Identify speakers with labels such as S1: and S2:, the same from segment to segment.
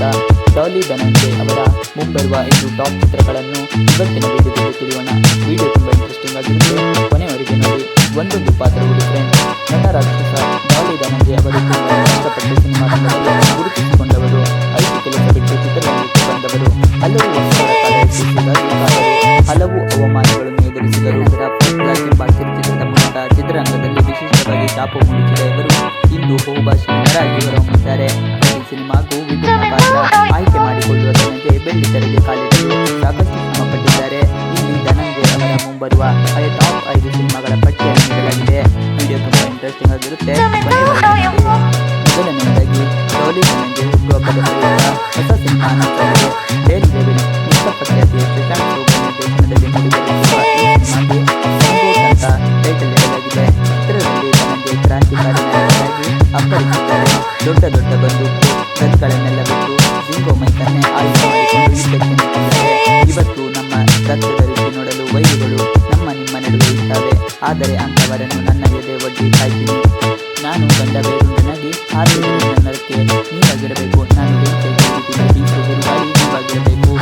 S1: ನಾಯಕ ಡಾಲಿ ಧನಂಜಯ್ ಅವರ ಮುಂಬರುವ ಐದು ಟಾಪ್ ಚಿತ್ರಗಳನ್ನು ಇವತ್ತಿನ ವಿಡಿಯೋದಲ್ಲಿ ತಿಳಿಯೋಣ. ವಿಡಿಯೋ ತುಂಬ ಇಂಟ್ರೆಸ್ಟಿಂಗ್ ಆಗಿರುತ್ತೆ. ಕೊನೆಯವರೆಗೆ ನೋಡಿ. ಒಂದೊಂದು ಪಾತ್ರ ಫ್ರೆಂಡ್ಸ್ ನಟ ರಾಕ್ಷಸ ಡಾಲಿ ಧನಂಜಯ್ ಅವರು ಕಷ್ಟಪಟ್ಟು ಸಿನಿಮಾ ಗುರುತಿಸಿಕೊಂಡವರು. ಐದು ಕೆಲಸ ಬಿಟ್ಟು ಚಿತ್ರರಂಗಕ್ಕೆ ಬಂದವರು. ಹಲವು ಹಲವು ಅವಮಾನಗಳನ್ನು ಎದುರಿಸಿದರು. ಚಿತ್ರರಂಗದಲ್ಲಿ ವಿಶೇಷವಾಗಿ ಛಾಪು ಮೂಡಿಸಿದ ಇವರು ಇಂದು ಬಹುಭಾಷೆ ನಟರಾಗಿ ಹೊರಹೊಮ್ಮಿದ್ದಾರೆ. ಇಂಟ್ರೆಸ್ಟಿಂಗ್ ಆಗಿರುತ್ತೆ ಕೊನೆಯವರೆಗೆ ನೋಡಿ. ಮೊದಲನೆಯದಾಗಿ ಡೋಲಿ ಧನಂಜಯ್ ಹುಟ್ಟುಹಬ್ಬದ ಪ್ರಯುಕ್ತ ಹೊಸ cinema announce Dale devil ವಿಶ್ವಪ್ರಖ್ಯಾತಿಯ Shashank Shobhan ನಿರ್ದೇಶನದಲ್ಲಿ ಮೂಡಿಬರುತ್ತಿರುವ ಈ ಸಿನಿಮಾಗೆ ಸಂಗೋಟ್ ಅಂತ ಟೈಟಲ್ ನೀಡಲಾಗಿದೆ ಚಿತ್ರದಲ್ಲಿ ಧನಂಜಯ್ ಕ್ರಾಂತಿಕಾರಿ ನಾಯಕರಾಗಿ ಅಪ್ಪಳಿಸಿದ್ದಾರೆ ದೊಡ್ಡ ದೊಡ್ಡ ಬಂದೂಕು ಗನ್ಗಳನ್ನೆಲ್ಲ ಬಿಟ್ಟು ಜಿಂಗೋ ಮೈಕನ್ನೇ ಆಯ್ಕೆ ಮಾಡಿಕೊಂಡು ಯುದ್ಧಕ್ಕೆ ನಿಂತಿದ್ದಾರೆ ಇವತ್ತು ನಮ್ಮ ರಕ್ತದ ರುಚಿ ನೋಡಲು ವೈರಿಗಳು ನಮ್ಮ ನಿಮ್ಮ ನಡುವೆ ಇದ್ದಾವೆ ಆದರೆ ಅಂಥವರನ್ನು ನನ್ನ ಎದೆ ಒಡ್ಡಿ ಕಾಯ್ತೀನಿ ನಾನು ಗಂಡ ನನಗೆ ಆದರೆ ನನ್ನಕ್ಕೆ ನೀವಾಗಿರಬೇಕು ನಾನು ಬೀಸು ನೀವಾಗಿರಬೇಕು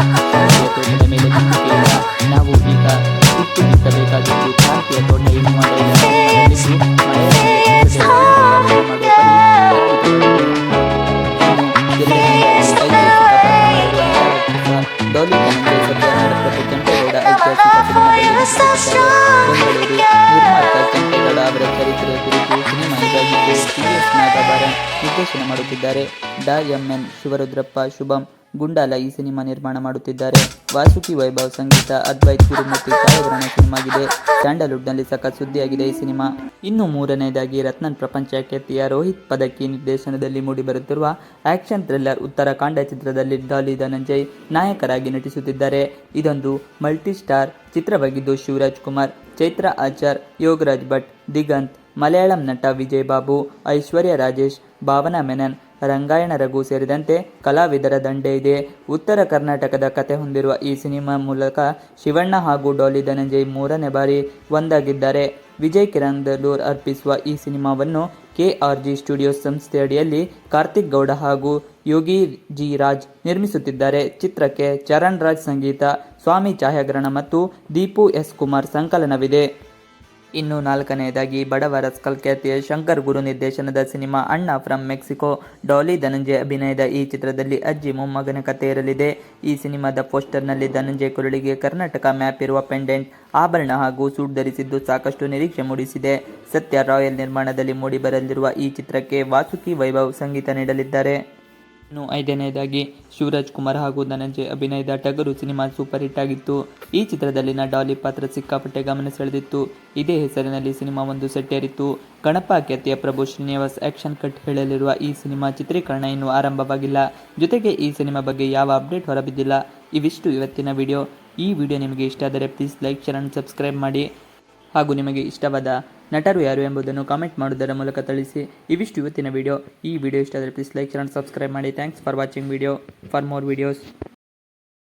S1: ನಿರ್ದೇಶನ ಮಾಡುತ್ತಿದ್ದಾರೆ. ಡಾ. ಎಂ. ಎನ್. ಶಿವರುದ್ರಪ್ಪ, ಶುಭಂ, ಗುಂಡಾಲ ಈ ಸಿನಿಮಾ ನಿರ್ಮಾಣ ಮಾಡುತ್ತಿದ್ದಾರೆ. ವಾಸುಕಿ ವೈಭವ್ ಸಂಗೀತ, ಅದ್ವೈತ್ ಗುರುಮೂರ್ತಿ ಛಾಯಾಗ್ರಹಣ ಸಿನಿಮಾಗಿದೆ. ಸ್ಯಾಂಡಲ್ವುಡ್ನಲ್ಲಿ ಸಖತ್ ಸುದ್ದಿಯಾಗಿದೆ ಈ ಸಿನಿಮಾ. ಇನ್ನು ಮೂರನೇದಾಗಿ ರತ್ನನ್ ಪ್ರಪಂಚ ಖ್ಯಾತಿಯ ರೋಹಿತ್ ಪದಕಿ ನಿರ್ದೇಶನದಲ್ಲಿ ಮೂಡಿಬರುತ್ತಿರುವ ಆಕ್ಷನ್ ಥ್ರಿಲ್ಲರ್ ಉತ್ತರಾಖಂಡ ಚಿತ್ರದಲ್ಲಿ ಡಾಲಿ ಧನಂಜಯ್ ನಾಯಕರಾಗಿ ನಟಿಸುತ್ತಿದ್ದಾರೆ. ಇದೊಂದು ಮಲ್ಟಿ ಸ್ಟಾರ್ ಚಿತ್ರವಾಗಿದ್ದು ಶಿವರಾಜ್ ಕುಮಾರ್, ಚೈತ್ರ ಆಚಾರ್, ಯೋಗರಾಜ್ ಭಟ್, ದಿಗಂತ್, ಮಲಯಾಳಂ ನಟ ವಿಜಯ್ ಬಾಬು, ಐಶ್ವರ್ಯ ರಾಜೇಶ್ ಭಾವನಾ ಮೆನನ್ ರಂಗಾಯಣ ರಘು ಸೇರಿದಂತೆ ಕಲಾವಿದರ ದಂಡೆ ಇದೆ. ಉತ್ತರ ಕರ್ನಾಟಕದ ಕತೆ ಹೊಂದಿರುವ ಈ ಸಿನಿಮಾ ಮೂಲಕ ಶಿವಣ್ಣ ಹಾಗೂ ಡಾಲಿ ಧನಂಜಯ್ ಮೂರನೇ ಬಾರಿ ಒಂದಾಗಿದ್ದಾರೆ. ವಿಜಯ್ ಕಿರಣ್ ದಲ್ಲೂರ್ ಅರ್ಪಿಸುವ ಈ ಸಿನಿಮಾವನ್ನು ಕೆ ಜಿ ಸ್ಟುಡಿಯೋಸ್ ಸಂಸ್ಥೆ ಅಡಿಯಲ್ಲಿ ಕಾರ್ತಿಕ್ ಗೌಡ ಹಾಗೂ ಯೋಗಿ ಜಿ ರಾಜ್ ನಿರ್ಮಿಸುತ್ತಿದ್ದಾರೆ. ಚಿತ್ರಕ್ಕೆ ಚರಣ್ ರಾಜ್ ಸಂಗೀತ, ಸ್ವಾಮಿ ಛಾಯಾಗ್ರಹಣ ಮತ್ತು ದೀಪು ಎಸ್ ಕುಮಾರ್ ಸಂಕಲನವಿದೆ. ಇನ್ನು ನಾಲ್ಕನೆಯದಾಗಿ ಬಡವರ ಸ್ಕಲ್ ಖ್ಯಾತಿಯ ಶಂಕರ್ ಗುರು ನಿರ್ದೇಶನದ ಸಿನಿಮಾ ಅಣ್ಣ ಫ್ರಮ್ ಮೆಕ್ಸಿಕೋ. ಡಾಲಿ ಧನಂಜಯ ಅಭಿನಯದ ಈ ಚಿತ್ರದಲ್ಲಿ ಅಜ್ಜಿ ಮೊಮ್ಮಗನ ಕಥೆ ಇರಲಿದೆ. ಈ ಸಿನಿಮಾದ ಪೋಸ್ಟರ್ನಲ್ಲಿ ಧನಂಜಯ ಕುರುಳಿಗೆ ಕರ್ನಾಟಕ ಮ್ಯಾಪ್ ಇರುವ ಪೆಂಡೆಂಟ್ ಆಭರಣ ಹಾಗೂ ಸೂಟ್ ಧರಿಸಿದ್ದು ಸಾಕಷ್ಟು ನಿರೀಕ್ಷೆ ಮೂಡಿಸಿದೆ. ಸತ್ಯ ರಾಯಲ್ ನಿರ್ಮಾಣದಲ್ಲಿ ಮೂಡಿಬರಲಿರುವ ಈ ಚಿತ್ರಕ್ಕೆ ವಾಸುಕಿ ವೈಭವ್ ಸಂಗೀತ ನೀಡಲಿದ್ದಾರೆ. ಇನ್ನು ಐದನೇದಾಗಿ ಶಿವರಾಜ್ ಕುಮಾರ್ ಹಾಗೂ ಧನಂಜಯ್ ಅಭಿನಯದ ಟಗರು ಸಿನಿಮಾ ಸೂಪರ್ ಹಿಟ್ ಆಗಿತ್ತು. ಈ ಚಿತ್ರದಲ್ಲಿನ ಡಾಲಿ ಪಾತ್ರ ಸಿಕ್ಕಾಪಟ್ಟೆ ಗಮನ ಸೆಳೆದಿತ್ತು ಇದೇ ಹೆಸರಿನಲ್ಲಿ ಸಿನಿಮಾ ಒಂದು ಸೆಟ್ಟೇರಿತ್ತು ಗಣಪ ಖ್ಯಾತಿಯ ಪ್ರಭು ಶ್ರೀನಿವಾಸ್ ಆಕ್ಷನ್ ಕಟ್ ಹೇಳಲಿರುವ ಈ ಸಿನಿಮಾ ಚಿತ್ರೀಕರಣ ಇನ್ನೂ ಆರಂಭವಾಗಿಲ್ಲ. ಜೊತೆಗೆ ಈ ಸಿನಿಮಾ ಬಗ್ಗೆ ಯಾವ ಅಪ್ಡೇಟ್ ಹೊರಬಿದ್ದಿಲ್ಲ. ಇವಿಷ್ಟು ಇವತ್ತಿನ ವಿಡಿಯೋ. ಈ ವಿಡಿಯೋ ನಿಮಗೆ ಇಷ್ಟ ಆದರೆ please like, share and subscribe ಮಾಡಿ. ಹಾಗೂ ನಿಮಗೆ ಇಷ್ಟವಾದ ನಟರು ಯಾರು ಎಂಬುದನ್ನು ಕಾಮೆಂಟ್ ಮಾಡುವುದರ ಮೂಲಕ ತಿಳಿಸಿ. ಇವಿಷ್ಟು ಇವತ್ತಿನ ವಿಡಿಯೋ ಈ ವಿಡಿಯೋ ಇಷ್ಟ ಆದರೆ ಪ್ಲೀಸ್ ಲೈಕ್ ಅಂಡ್ ಸಬ್ಸ್ಕ್ರೈಬ್ ಮಾಡಿ. Thanks for watching video for more videos